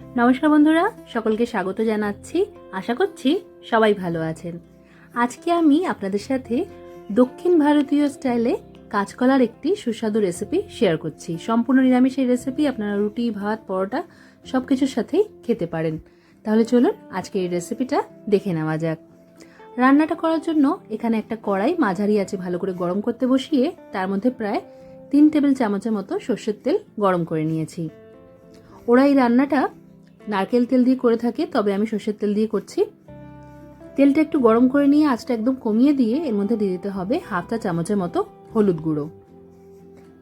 নমস্কার বন্ধুরা, সকলকে স্বাগত জানাচ্ছি। আশা করছি সবাই ভালো আছেন। আজকে আমি আপনাদের সাথে দক্ষিণ ভারতীয় স্টাইলে কাঁচকলার একটি সুস্বাদু রেসিপি শেয়ার করছি। সম্পূর্ণ নিরামিষ এই রেসিপি আপনারা রুটি, ভাত, পরোটা সব কিছুর সাথেই খেতে পারেন। তাহলে চলুন আজকে এই রেসিপিটা দেখে নেওয়া যাক। রান্নাটা করার জন্য এখানে একটা কড়াই, মাঝারি আছে ভালো করে গরম করতে বসিয়ে, তার মধ্যে প্রায় তিন টেবিল চামচের মতো সর্ষের তেল গরম করে নিয়েছি। ওরা এই রান্নাটা নারকেল তেল দিয়ে করে থাকে, তবে আমি সর্ষের তেল দিয়ে করছি। তেলটা একটু গরম করে নিয়ে আঁচটা একদম কমিয়ে দিয়ে এর মধ্যে দিয়ে দিতে হবে হাফটা চামচের মতো হলুদ গুঁড়ো।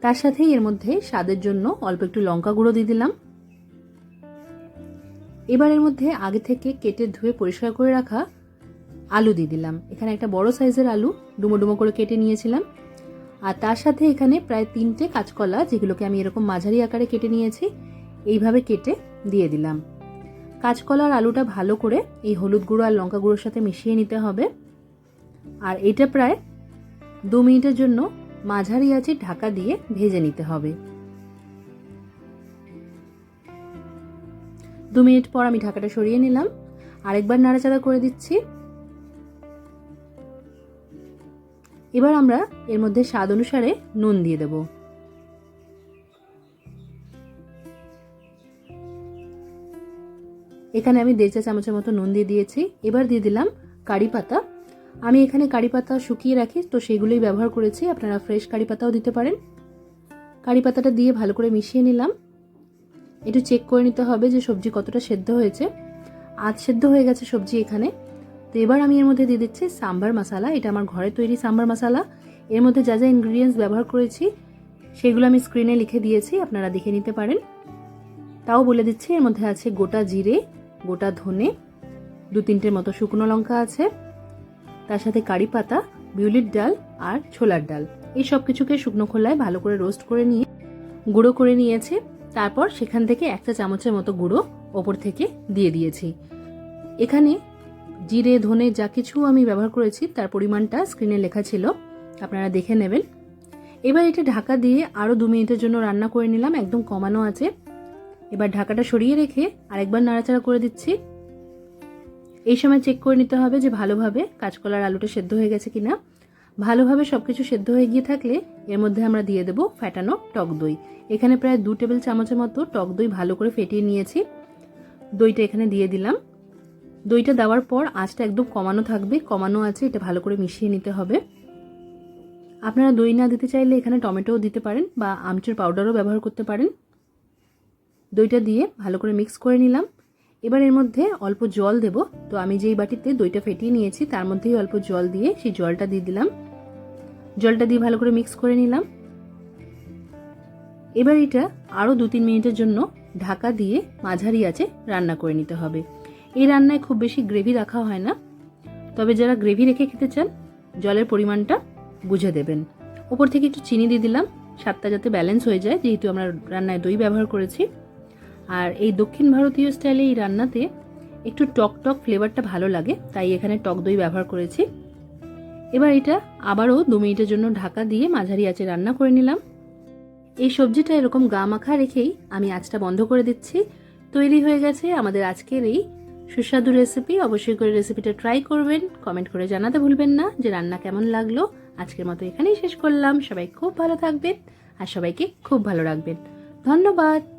তার সাথেই এর মধ্যে স্বাদের জন্য অল্প একটু লঙ্কা গুঁড়ো দিয়ে দিলাম। এবার এর মধ্যে আগে থেকে কেটে ধুয়ে পরিষ্কার করে রাখা আলু দিয়ে দিলাম। এখানে একটা বড় সাইজের আলু ডুমো ডুমো করে কেটে নিয়েছিলাম। আর তার সাথে এখানে প্রায় তিনটে কাঁচকলা, যেগুলোকে আমি এরকম মাঝারি আকারে কেটে নিয়েছি, এইভাবে কেটে দিয়ে দিলাম। কাঁচকলা আর আলুটা ভালো করে এই হলুদ গুঁড়ো আর লঙ্কা গুঁড়োর সাথে মিশিয়ে নিতে হবে। আর এটা প্রায় দু মিনিটের জন্য মাঝারি আছে ঢাকা দিয়ে ভেজে নিতে হবে। দু মিনিট পর আমি ঢাকাটা সরিয়ে নিলাম। আরেকবার নাড়াচাড়া করে দিচ্ছি। এবার আমরা এর মধ্যে স্বাদ অনুসারে নুন দিয়ে দেব। এখানে আমি দেড় চা চামচের মতো নুন দিয়ে দিয়েছি। এবার দিয়ে দিলাম কারি পাতা। আমি এখানে কারি পাতা শুকিয়ে রাখি, তো সেগুলোই ব্যবহার করেছি। আপনারা ফ্রেশ কারি পাতাও দিতে পারেন। কারি পাতাটা দিয়ে ভালো করে মিশিয়ে নিলাম। একটু চেক করে নিতে হবে যে সবজি কতটা সেদ্ধ হয়েছে। আধ সেদ্ধ হয়ে গেছে সবজি এখানে। তো এবার আমি এর মধ্যে দিয়ে দিচ্ছি সাম্বার মশালা। এটা আমার ঘরে তৈরি সাম্বার মশালা। এর মধ্যে যা যা ইনগ্রিডিয়েন্টস ব্যবহার করেছি, সেগুলো আমি স্ক্রিনে লিখে দিয়েছি। আপনারা দেখে নিতে পারেন। তাও বলে দিচ্ছি, এর মধ্যে আছে গোটা জিরে গোটা ধনে, দু তিনটের মতো শুকনো লঙ্কা আছে, তার সাথে কারি পাতা, বিউলির ডাল আর ছোলার ডাল। এই সব কিছুকে শুকনো খোলায় ভালো করে রোস্ট করে নিয়ে, গুঁড়ো করে নিয়েছি। তারপর সেখান থেকে একটা চামচের মতো গুঁড়ো ওপর থেকে দিয়ে দিয়েছি। এখানে জিরে, ধনে যা কিছু আমি ব্যবহার করেছি, তার পরিমাণটা স্ক্রিনে লেখা ছিল, আপনারা দেখে নেবেন। এবার এটা ঢাকা দিয়ে আরও দু মিনিটের জন্য রান্না করে নিলাম, একদম কমানো আছে। এবার ঢাকাটা সরিয়ে রেখে আরেকবার নাড়াচাড়া করে দিচ্ছি। এই সময় চেক করে নিতে হবে যে ভালোভাবে কাঁচকলার আলুটা সেদ্ধ হয়ে গেছে কিনা। ভালোভাবে সব কিছু সেদ্ধ হয়ে গিয়ে থাকলে এর মধ্যে আমরা দিয়ে দেবো ফ্যাটানো টক দই। এখানে প্রায় দু টেবিল চামচের মতো টক দই ভালো করে ফেটিয়ে নিয়েছি। দইটা এখানে দিয়ে দিলাম। দইটা দেওয়ার পর আঁচটা একদম কমানো থাকবে, কমানো আছে, এটা ভালো করে মিশিয়ে নিতে হবে। আপনারা দই না দিতে চাইলে এখানে টমেটোও দিতে পারেন বা আমচুর পাউডারও ব্যবহার করতে পারেন। দইটা দিয়ে ভালো করে মিক্স করে নিলাম। এবার এর মধ্যে অল্প জল দেব। তো আমি যেই বাটিতে দইটা ফেটিয়ে নিয়েছি, তার মধ্যেই অল্প জল দিয়ে সেই জলটা দিয়ে দিলাম। জলটা দিয়ে ভালো করে মিক্স করে নিলাম। এবার এটা আরও দু তিন মিনিটের জন্য ঢাকা দিয়ে মাঝারি আছে রান্না করে নিতে হবে। এই রান্নায় খুব বেশি গ্রেভি রাখা হয় না। তবে যারা গ্রেভি রেখে খেতে চান, জলের পরিমাণটা বুঝে দেবেন। ওপর থেকে একটু চিনি দিয়ে দিলাম। স্বাদটা যাতে ব্যালেন্স হয়ে যায়, যেহেতু আমরা রান্নায় দই ব্যবহার করেছি। আর এই দক্ষিণ ভারতীয় স্টাইলে এই রান্নাতে একটু টক টক ফ্লেভারটা ভালো লাগে, তাই এখানে টক দই ব্যবহার করেছি। এবার এটা আবারও দু মিনিটের জন্য ঢাকা দিয়ে মাঝারি আঁচে রান্না করে নিলাম। এই সবজিটা এরকম গা মাখা রেখেই আমি আঁচটা বন্ধ করে দিচ্ছি। তৈরি হয়ে গেছে আমাদের আজকের এই সুস্বাদু রেসিপি অবশ্যই করে রেসিপিটা ট্রাই করবেন কমেন্ট করে জানাতে ভুলবেন না যে রান্না কেমন লাগল। আজকের মতো এখানেই শেষ করলাম। সবাই খুব ভালো থাকবেন আর সবাইকে খুব ভালো রাখবেন। ধন্যবাদ।